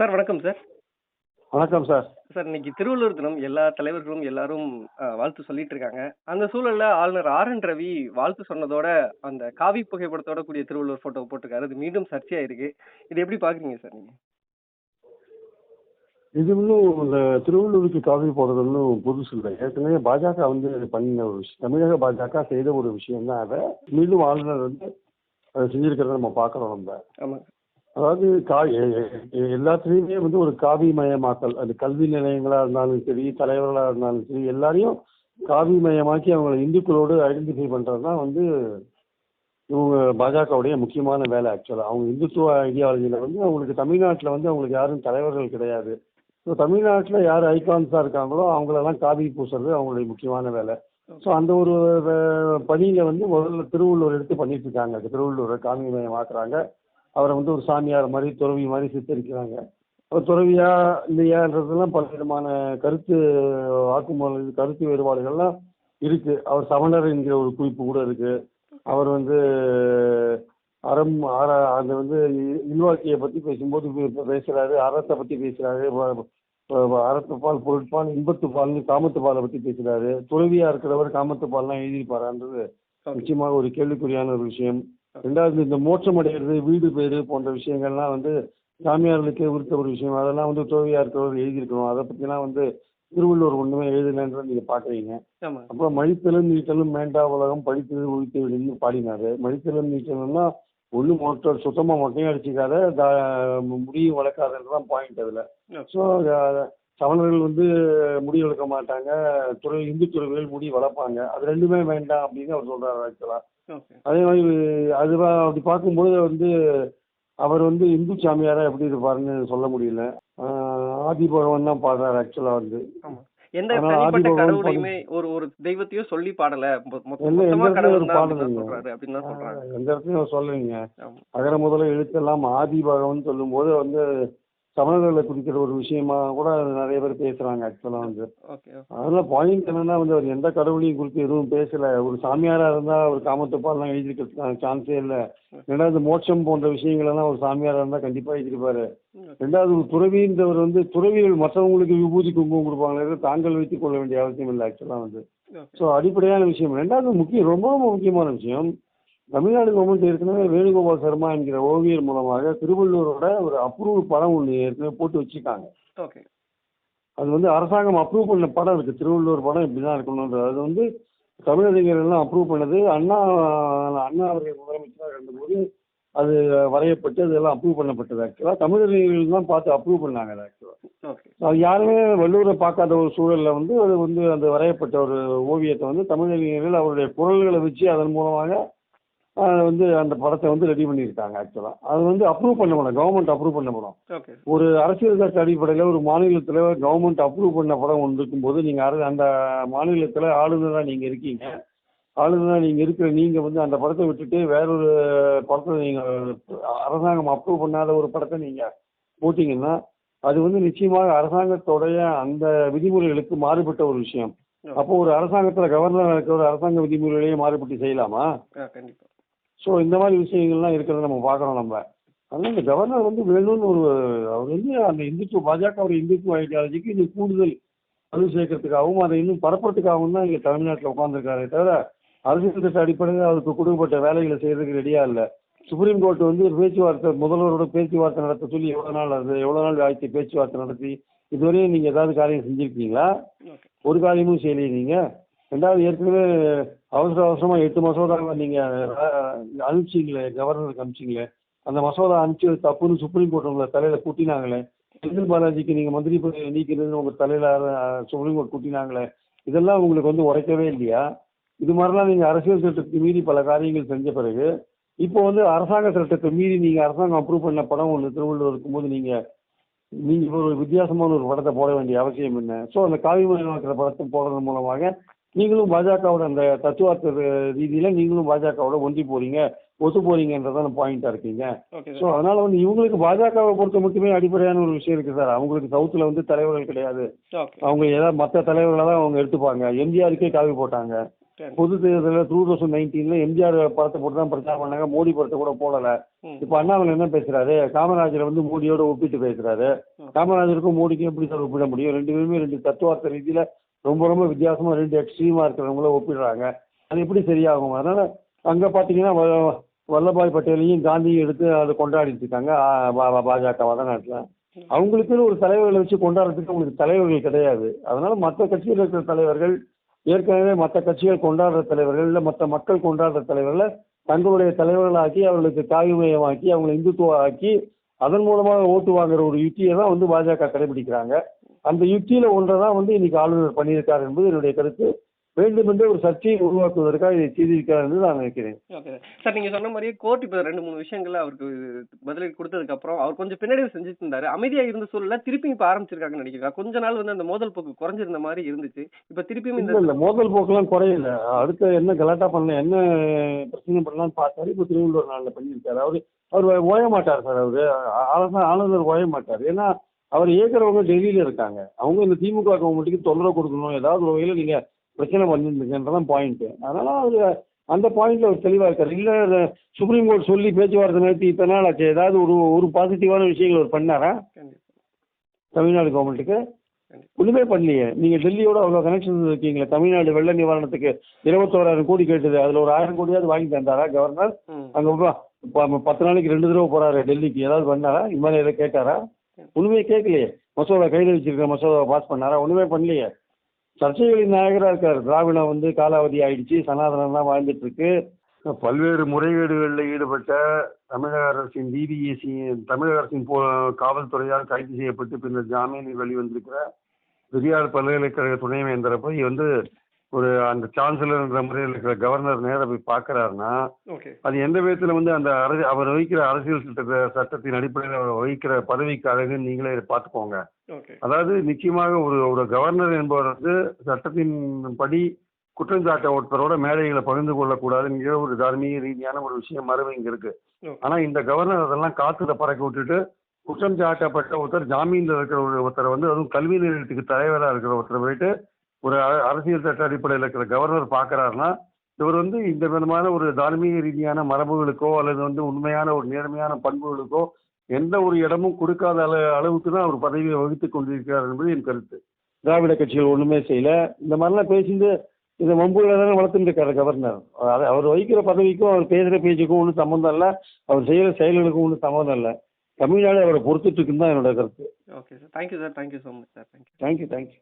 Sir வணக்கம் sir. வணக்கம் sir. Sir இன்னைக்கு திருவள்ளுவர் தினம் எல்லா தலைவர்களும் எல்லாரும் வாழ்த்து சொல்லிட்டு இருக்காங்க. அந்த சூழல்ல ஆளுநர் ஆர் என் ரவி வாழ்த்து சொன்னதோட அந்த காவி புகைப்படத்தோட கூடிய திருவள்ளுவர் போட்டோ போட்டிருக்காரு. அது மீண்டும் சர்ச்சையா இருக்கு இது எப்படி பாக்குறீங்க சார் நீங்க? இது இன்னும் இந்த திருவள்ளூருக்கு காவி போடுறது ஒன்றும் புதுசு இல்லை. ஏற்கனவே பாஜக வந்து பண்ணின ஒரு விஷயம் தமிழக பாஜக செய்த ஒரு விஷயம் தான் அதை மீண்டும் ஆளுநர் வந்து அதை செஞ்சிருக்கிறத நம்ம பார்க்குறோம் நம்ம. ஆமாங்க. அதாவது கா எல்லாத்துலேயுமே வந்து ஒரு காவி மயமாக்கல் அது கல்வி நிலையங்களாக இருந்தாலும் சரி தலைவர்களாக இருந்தாலும் சரி எல்லாரையும் காவி மயமாக்கி அவங்கள இந்துக்களோடு ஐடென்டிஃபை பண்ணுறது தான் வந்து இவங்க பாஜகவுடைய முக்கியமான வேலை ஆக்சுவலாக அவங்க இந்துத்துவ ஐடியாலஜியில் வந்து அவங்களுக்கு தமிழ்நாட்டில் வந்து அவங்களுக்கு யாரும் தலைவர்கள் கிடையாது. ஸோ தமிழ்நாட்டில் யார் ஐகான்ஸாக இருக்காங்களோ அவங்களெல்லாம் காவி பூசுறது அவங்களுடைய முக்கியமான வேலை. ஸோ அந்த ஒரு பணியில் வந்து முதல்ல திருவள்ளுவர் எடுத்து பண்ணிட்டு இருக்காங்க. திருவள்ளுவரை காவி மயமாக்குறாங்க அவரை வந்து ஒரு சாமியார் மாதிரி துறவி மாதிரி சித்தரிக்கிறாங்க. அவர் துறவியா இல்லையான்றதெல்லாம் பல விதமான கருத்து வாக்குமூலம் கருத்து வேறுபாடுகள்லாம் இருக்கு. அவர் சமணர் என்கிற ஒரு குறிப்பு கூட இருக்கு. அவர் வந்து அறம் அற அந்த வந்து இல்வாழ்க்கையை பற்றி பேசும்போது பே- பேசுறாரு அறத்தை பற்றி வ- அறத்துப்பால் பொருட்பால் இன்பத்துப்பால்னு காமத்துப்பாலை பற்றி பேசுறாரு. துறவியா இருக்கிறவர் காமத்துப்பால்லாம் எழுதியிருப்பாரான்றது நிச்சயமாக ஒரு கேள்விக்குறியான ஒரு விஷயம். ரெண்டாவது இந்த மோட்சம் அடைகிறது வீடு பேரு போன்ற விஷயங்கள்லாம் வந்து சாமியார்களுக்கே உரித்த ஒரு விஷயம். அதெல்லாம் வந்து துறவியா இருக்கிறவர் எழுதியிருக்கணும் அதை பற்றிலாம் வந்து திருவள்ளுவர் ஒன்றுமே எழுதலைன்றதை நீங்கள் பார்க்குறீங்க. அப்புறம் மழித்தலும் நீட்டலும் வேண்டா உலகம் படித்தது ஒழித்து விடுன்னு பாடினாரு. மழித்தலும் நீட்டலும்னா ஒன்று மொட்டை சுத்தமாக மொட்டையும் அடிச்சுக்காத முடியும் வளர்க்காததான் பாயிண்ட் அதில். ஸோ சமணர்கள் வந்து முடி வளர்க்க மாட்டாங்க. துறை இந்து துறவிகள் முடி வளர்ப்பாங்க. அது ரெண்டுமே வேண்டாம் அப்படின்னு அவர் சொல்றாரு ஆக்சுவலாக அதே மாதிரி அதுவா அப்படி பார்க்கும்போது வந்து அவர் வந்து இந்து சாமியாரா எப்படி இருப்பாருன்னு சொல்ல முடியல. ஆதி பகவான் தான் பாடுறாரு ஆக்சுவலா வந்து. எந்த தனிப்பட்ட கடவுளையுமே ஒரு ஒரு தெய்வத்தையோ சொல்லி பாடல. எந்த- இடத்துலயும் சொல்லலைங்க. அகர முதல்ல எழுத்தெல்லாம் ஆதி பகவன் சொல்லும்போது வந்து சமணர்களை குறிக்கிற ஒரு விஷயமா கூட நிறைய பேர் பேசுறாங்க ஆக்சுவலா வந்து. ஓகே அதனால பாயிண்ட் என்னன்னா வந்து அவர் எந்த கடவுளையும் குறித்து எதுவும் பேசல. ஒரு சாமியாரா இருந்தா அவர் காமத்துப்பாலாம் எழுதிக்கிறதுக்கான சான்ஸே இல்லை. ரெண்டாவது மோட்சம் போன்ற விஷயங்கள் எல்லாம் ஒரு சாமியாரா இருந்தா கண்டிப்பா எழுதியிருப்பாரு. ரெண்டாவது ஒரு துறவின்றவர் வந்து துறவிகள் மற்றவங்களுக்கு விபூதி குங்குமம் கொடுப்பாங்களே தாங்கள் வைத்துக் கொள்ள வேண்டிய அவசியம் இல்லை ஆக்சுவலா வந்து. ஸோ அடிப்படையான விஷயம். ரெண்டாவது முக்கியம் ரொம்ப ரொம்ப முக்கியமான விஷயம். தமிழ்நாடு கவர்மெண்ட் ஏற்கனவே வேணுகோபால் சர்மா என்கிற ஓவியர் மூலமாக திருவள்ளூரோட ஒரு அப்ரூவ் படம் ஒன்று ஏற்கனவே போட்டு வச்சுருக்காங்க. ஓகே அது வந்து அரசாங்கம் அப்ரூவ் பண்ண படம் இருக்குது திருவள்ளூர் படம் இப்படி தான் இருக்கணுன்றது அது வந்து தமிழறிஞர்கள் எல்லாம் அப்ரூவ் பண்ணது. அண்ணா அண்ணா அவர்கள் முதலமைச்சராக இருந்தபோது அது வரையப்பட்டு அதெல்லாம் அப்ரூவ் பண்ணப்பட்டது ஆக்சுவலாக தமிழறிஞர்கள் தான் பார்த்து அப்ரூவ் பண்ணாங்க அது ஆக்சுவலாக அது யாருமே வள்ளுவரை பார்க்காத ஒரு சூழல்ல வந்து அது வந்து அந்த வரையப்பட்ட ஒரு ஓவியத்தை வந்து தமிழறிஞர்கள் அவருடைய குரல்களை வச்சு அதன் மூலமாக வந்து அந்த படத்தை வந்து ரெடி பண்ணியிருக்காங்க ஆக்சுவலாக அது வந்து அப்ரூவ் பண்ணப்படும் கவர்மெண்ட் அப்ரூவ் பண்ணப்படும் ஓகே ஒரு அரசியல் சட்ட அடிப்படையில் ஒரு மாநிலத்தில் கவர்மெண்ட் அப்ரூவ் பண்ண படம் ஒன்று இருக்கும்போது நீங்கள் அந்த மாநிலத்தில் ஆளுநராக நீங்கள் இருக்கீங்க. ஆளுநராக நீங்கள் இருக்கிற நீங்கள் வந்து அந்த படத்தை விட்டுட்டு வேறொரு படத்தை நீங்கள் அரசாங்கம் அப்ரூவ் பண்ணாத ஒரு படத்தை நீங்கள் போட்டிங்கன்னா அது வந்து நிச்சயமாக அரசாங்கத்தோடைய அந்த விதிமுறைகளுக்கு மாறுபட்ட ஒரு விஷயம். அப்போ ஒரு அரசாங்கத்தில் கவர்னராக இருக்கிற ஒரு அரசாங்க விதிமுறைகளையே மாறுபட்டு செய்யலாமா? கண்டிப்பா. ஸோ இந்த மாதிரி விஷயங்கள்லாம் இருக்கிறத நம்ம பார்க்குறோம் நம்ம. அதனால் இந்த கவர்னர் வந்து வேணும்னு ஒரு அவர் வந்து அந்த இந்துத்துவ பாஜகவுடைய இந்துத்துவ ஐடியாலஜிக்கு இன்னும் கூடுதல் வலு சேர்க்கறதுக்காகவும் அதை இன்னும் பரப்புறதுக்காகவும் தான் இங்கே தமிழ்நாட்டில் உட்காந்துருக்காரே தவிர அரசியல் சட்ட அடிப்படையில் அவருக்கு கொடுக்கப்பட்ட வேலைகளை செய்யறதுக்கு ரெடியாக இல்லை. சுப்ரீம் கோர்ட் வந்து பேச்சுவார்த்தை முதல்வரோட பேச்சுவார்த்தை நடத்த சொல்லி எவ்வளோ நாள் அது எவ்வளோ நாள் ஆயிடுச்சு பேச்சுவார்த்தை நடத்தி இதுவரையும் நீங்கள் ஏதாவது காரியம் செஞ்சுருக்கீங்களா? ஒரு காரியமும் செய்யலையே நீங்கள் ரெண்டாவது ஏற்கனவே அவசர அவசரமாக எட்டு மசோதாவை நீங்கள் அனுப்பிச்சிங்களே கவர்னருக்கு அனுப்பிச்சிங்களே அந்த மசோதா அனுப்பிச்சது தப்புன்னு சுப்ரீம் கோர்ட் உங்களை தலையில் கூட்டினாங்களே செந்தில் பாலாஜிக்கு நீங்கள் மந்திரி பதவி நீக்கிறது உங்கள் தலையில் சுப்ரீம் கோர்ட் கூட்டினாங்களே இதெல்லாம் உங்களுக்கு வந்து உரைக்கவே இல்லையா? இது மாதிரிலாம் நீங்கள் அரசியல் சட்டத்துக்கு மீறி பல காரியங்கள் செஞ்ச பிறகு இப்போ வந்து அரசாங்க சட்டத்தை மீறி நீங்கள் அரசாங்கம் அப்ரூவ் பண்ண படம் ஒன்று திருவள்ளுவர் இருக்கும்போது நீங்கள் நீங்கள் ஒரு வித்தியாசமான ஒரு படத்தை போட வேண்டிய அவசியம் என்ன? ஸோ அந்த காவிமயமாக்கிற படத்தை போடுறது மூலமாக நீங்களும் பாஜகவோட அந்த தத்துவார்த்த ரீதியில் நீங்களும் பாஜகவோட ஒன்றி போறீங்க ஒத்து போறீங்கன்றதான பாயிண்டா இருக்கீங்க. ஸோ அதனால வந்து இவங்களுக்கு பாஜகவை பொறுத்த மட்டுமே அடிப்படையான ஒரு விஷயம் இருக்கு சார் அவங்களுக்கு சவுத்தில் வந்து தலைவர்கள் கிடையாது. அவங்க ஏதாவது மற்ற தலைவர்களை தான் அவங்க எடுத்துப்பாங்க. எம்ஜிஆருக்கே காவி போட்டாங்க. பொது தேர்தலில் டூ தௌசண்ட் நைன்டீனில் எம்ஜிஆர் படத்தை போட்டு தான் பிரச்சாரம் பண்ணாங்க. மோடி படத்தை கூட போடலை. இப்போ அண்ணாமலை என்ன பேசுறாரு? காமராஜரை வந்து மோடியோட ஒப்பிட்டு பேசுறாரு. காமராஜருக்கும் மோடிக்கும் எப்படி சார் ஒப்பிட முடியும்? ரெண்டு பேருமே ரெண்டு தத்துவார்த்த ரீதியில ரொம்ப ரொம்ப வித்தியாசமா ரெண்டு எக்ஸ்ட்ரீமா இருக்கிறவங்கள ஒப்பிடுறாங்க. அது எப்படி சரியாகும்? அதனால அங்க பாத்தீங்கன்னா வ- வல்லபாய் பட்டேலையும் காந்தியும் எடுத்து அதை கொண்டாடிட்டு இருக்காங்க. பாஜக வடநாட்டில் அவங்களுக்குன்னு ஒரு தலைவர்களை வச்சு கொண்டாடுறதுக்கு அவங்களுக்கு தலைவர்கள் கிடையாது. அதனால மற்ற கட்சியில் இருக்கிற தலைவர்கள் ஏற்கனவே மற்ற கட்சிகள் கொண்டாடுற தலைவர்கள் இல்லை மற்ற மக்கள் கொண்டாடுற தலைவர்களை தங்களுடைய தலைவர்களாக்கி அவர்களுக்கு காவிமயமாக்கி அவங்களை இந்துத்துவ ஆக்கி அதன் மூலமாக ஓட்டு வாங்குற ஒரு யுக்தியை தான் வந்து பாஜக கடைபிடிக்கிறாங்க. அந்த யுக்தியில ஒன்றை தான் வந்து இன்னைக்கு ஆளுநர் பண்ணியிருக்கார் என்பது என்னுடைய கருத்து. வேண்டுமென்றே ஒரு சர்ச்சையை உருவாக்குவதற்காக இதை செய்திருக்கிறார் என்று நான் நினைக்கிறேன். ஓகே சார் நீங்க சொன்ன மாதிரியே கோர்ட் இப்போ ரெண்டு மூணு விஷயங்கள்ல அவருக்கு பதிலடி கொடுத்ததுக்கு அப்புறம் அவர் கொஞ்சம் பின்னாடி செஞ்சுட்டு இருந்தாரு அமைதியா இருந்த சூழல்ல திருப்பி இப்ப ஆரம்பிச்சிருக்காங்கன்னு நினைக்கிறேன். கொஞ்ச நாள் வந்து அந்த மோதல் போக்கு குறைஞ்சிருந்த மாதிரி இருந்துச்சு. இப்ப திருப்பியும் இந்த இல்ல மோதல் போக்கெல்லாம் குறையல. அடுத்து என்ன கலாட்டா பண்ணல என்ன பிரச்சனை பண்ணலாம்னு பார்த்தாரு. இப்போ திருவள்ளுவர் நாளில் பண்ணியிருக்காரு. அவரு அவர் ஓய மாட்டார் சார் அவரு. ஆளுநர் ஓய மாட்டார் ஏன்னா அவர் ஏற்கிறவங்க டெல்லியில இருக்காங்க. அவங்க இந்த திமுக கவர்மெண்ட்டுக்கு தொந்தரவு கொடுக்கணும். ஏதாவது ஒரு வகையில் நீங்க பிரச்சனை பண்ணிருந்தீங்கன்றதான் பாயிண்ட் அதனால அவரு அந்த பாயிண்ட்ல அவர் தெளிவா இருக்காரு. இல்ல சுப்ரீம் கோர்ட் சொல்லி பேச்சுவார்த்தை நடத்தி இத்தனை நாள் ஆச்சு. ஏதாவது ஒரு ஒரு பாசிட்டிவான விஷயங்கள் அவர் பண்ணாரா? தமிழ்நாடு கவர்மெண்ட்டுக்கு. ஒண்ணுமே பண்ணலையே. நீங்க டெல்லியோட அவ்வளவு கனெக்ஷன் இருக்கீங்களே. தமிழ்நாடு வெள்ள நிவாரணத்துக்கு இருபத்தோராயிரம் கோடி கேட்டது. அதுல ஒரு ஆயிரம் கோடியாவது வாங்கி தந்தாரா கவர்னர் அங்க பத்து நாளைக்கு ரெண்டு தடவை போறாரு டெல்லிக்கு. ஏதாவது பண்ணாரா? இது மாதிரி ஏதாவது கேட்டாரா? ஒண்ணுமே கேட்கலையே. மசோதா கையில் வச்சிருக்க மசோதாவை பாஸ் பண்ணாரா? ஒண்ணுமே பண்ணலையே. சர்ச்சைகளின் நாயகராக இருக்கார். திராவிடம் வந்து காலாவதி ஆயிடுச்சு. சனாதனம் தான் வாழ்ந்துட்டு இருக்கு பல்வேறு முறைகேடுகளில் ஈடுபட்ட தமிழக அரசின் டிபிஎஸ்சி தமிழக அரசின் போ காவல்துறையால் கைது செய்யப்பட்டு பின்னர் ஜாமீனில் வெளிவந்திருக்கிற பெரியார் பல்கலைக்கழக துணைவேந்தரை போய் வந்து ஒரு அந்த சான்சலர்ன்ற முறையில் இருக்கிற கவர்னர் நேரா போய் பார்க்கறாருன்னா ஓகே அது எந்த விதத்தில் வந்து அந்த அரசு அவர் வகிக்கிற அரசியல் சட்ட சட்டத்தின் அடிப்படையில் அவர் வகிக்கிற பதவிக்கு அழகுன்னு நீங்களே பார்த்துக்கோங்க. அதாவது நிச்சயமாக ஒரு ஒரு கவர்னர் என்பவர் வந்து சட்டத்தின் படி குற்றஞ்சாட்ட ஒருத்தரோட மேடைகளை பகிர்ந்து கொள்ளக்கூடாதுங்கிற ஒரு தார்மீக ரீதியான ஒரு விஷயம் மரபு இங்க இருக்கு. ஆனா இந்த கவர்னர் அதெல்லாம் காத்துல பறக்க விட்டுட்டு குற்றம் சாட்டப்பட்ட ஒருத்தர் ஜாமீன்ல இருக்கிற ஒரு ஒருத்தரை வந்து அதுவும் கல்வி நிலையத்துக்கு தலைவராக இருக்கிற ஒருத்தரை போயிட்டு ஒரு அரசியல் சட்ட அடிப்படையில் இருக்கிற கவர்னர் பார்க்கறாருன்னா இவர் வந்து இந்த விதமான ஒரு தார்மீக ரீதியான மரபுகளுக்கோ அல்லது வந்து உண்மையான ஒரு நேர்மையான பண்புகளுக்கோ எந்த ஒரு இடமும் கொடுக்காத அள அளவுக்கு தான் அவர் பதவியை வகித்து கொண்டிருக்கிறார் என்பது என் கருத்து. திராவிட கட்சிகள் ஒண்ணுமே செய்யல. இந்த மாதிரிலாம் பேசிட்டு இந்த வம்புகளை தானே வளர்த்துட்டு இருக்காரு கவர்னர் அது அவர் வகிக்கிற பதவிக்கும் அவர் பேசுகிற பேச்சுக்கும் ஒன்றும் சம்மந்தம் இல்லை. அவர் செய்கிற செயல்களுக்கும் ஒன்றும் சம்மந்தம் இல்லை. தமிழ்நாடு அவரை பொறுத்துட்டு இருக்குன்னு தான் என்னோட கருத்து. Okay sir thank you sir thank you so much sir thank you thank you thank you